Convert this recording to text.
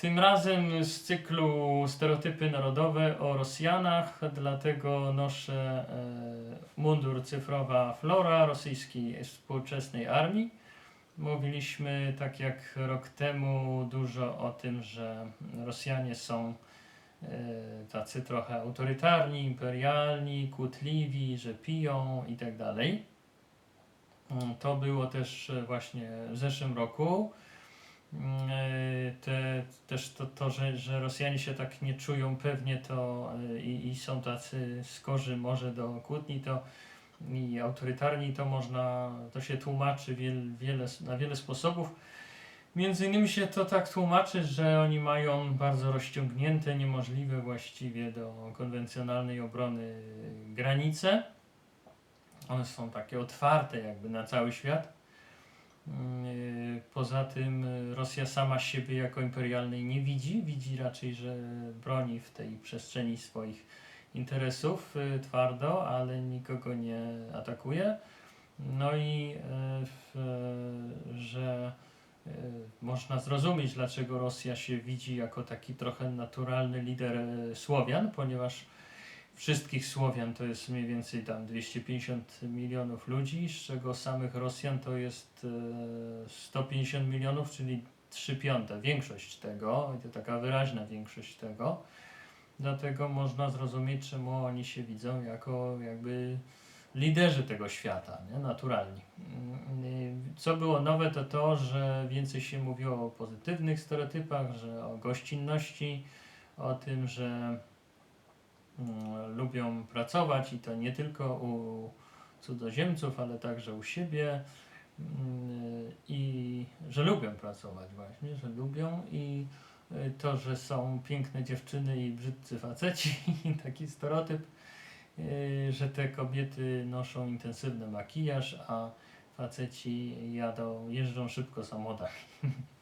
Tym razem z cyklu Stereotypy Narodowe o Rosjanach, dlatego noszę e, mundur cyfrowa Flora rosyjskiej współczesnej armii. Mówiliśmy tak jak rok temu dużo o tym, że Rosjanie są e, tacy trochę autorytarni, imperialni, kłótliwi, że piją i tak dalej. To było też właśnie w zeszłym roku. Mm, e, Te, też to, to że, że Rosjanie się tak nie czują pewnie to e, i, i są tacy skorzy może do kłótni, to i autorytarni, to można, to się tłumaczy wiel, wiele, na wiele sposobów. Między innymi się to tak tłumaczy, że oni mają bardzo rozciągnięte, niemożliwe właściwie do konwencjonalnej obrony granice. One są takie otwarte jakby na cały świat. Mm, y, Poza tym y, Rosja sama siebie jako imperialnej nie widzi. Widzi raczej, że broni w tej przestrzeni swoich interesów y, twardo, ale nikogo nie atakuje. No i że można zrozumieć, dlaczego Rosja się widzi jako taki trochę naturalny lider Słowian, ponieważ wszystkich Słowian to jest mniej więcej tam 250 milionów ludzi, z czego samych Rosjan to jest e, 150 milionów, czyli 3 piąte, większość tego, i to taka wyraźna większość tego. Dlatego można zrozumieć, czemu oni się widzą jako jakby liderzy tego świata, nie? naturalni. Mm, Co było nowe, to to, że więcej się mówiło o pozytywnych stereotypach, że o gościnności, o tym, że lubią pracować i to nie tylko u cudzoziemców, ale także u siebie mm, i że lubią pracować właśnie, że lubią i y, to, że są piękne dziewczyny i brzydcy faceci, taki stereotyp, y, że te kobiety noszą intensywny makijaż, a faceci jadą, jeżdżą szybko samochodami.